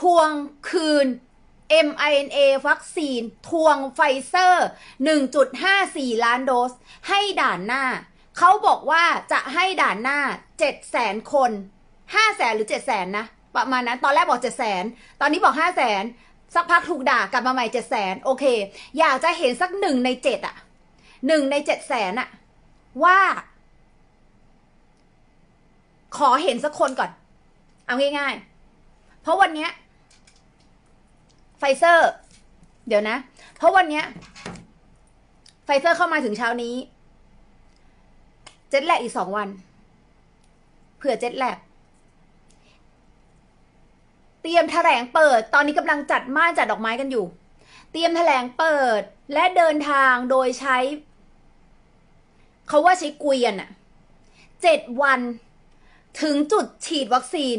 ทวงคืน mRNA วัคซีน ทวงไฟเซอร์ 1.54 ล้านโดส ให้ด่านหน้า เขาบอกว่าจะให้ด่านหน้า7 0 0 0 0คน5 0 0 0 0หรือ7 0 0 0นะ ประมาณนั้น ตอนแรกบอก7 0 0 0 0ตอนนี้บอก5 0 0 0 0สักพักถูกด่ากลับมาใหม่7 0 0 0 0โอเค อยากจะเห็นสักหนึ่งในเจ็ดอะหนึ่งในเจ็ดแสนอะว่า ขอเห็นสักคนก่อน เอาง่ายๆ เพราะวันเนี้ย ไฟเซอร์ เดี๋ยวนะ เพราะวันเนี้ยไฟเซอร์เข้ามาถึงเช้านี้ เจ็ตแลกอีกสองวัน เผื่อเจ็ตแลกเตรียมแถลงเปิด ตอนนี้กำลังจัดม่านจัดดอกไม้กันอยู่ เตรียมแถลงเปิดและเดินทางโดยใช้ เขาว่าใช้เกวียนอะเจ็ดวัน ถึงจุดฉีดวัคซีน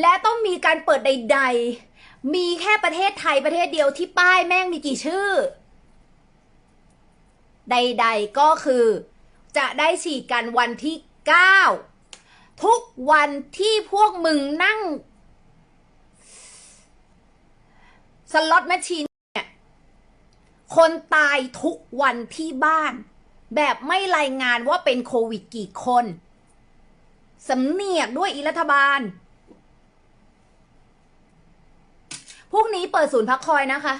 และต้องมีการเปิดใด ๆ มีแค่ประเทศไทยประเทศเดียวที่ป้ายแม่งมีกี่ชื่อ ใด ๆ ก็คือ จะได้ฉีดกันวันที่ 9 ทุกวันที่พวกมึงนั่ง สล็อตแมชชีนเนี่ยคนตายทุกวันที่บ้าน แบบไม่รายงานว่าเป็นโควิดกี่คน สำเนียกด้วยอีรัฐบาล พรุ่งนี้ เปิดศูนย์พักคอยนะคะ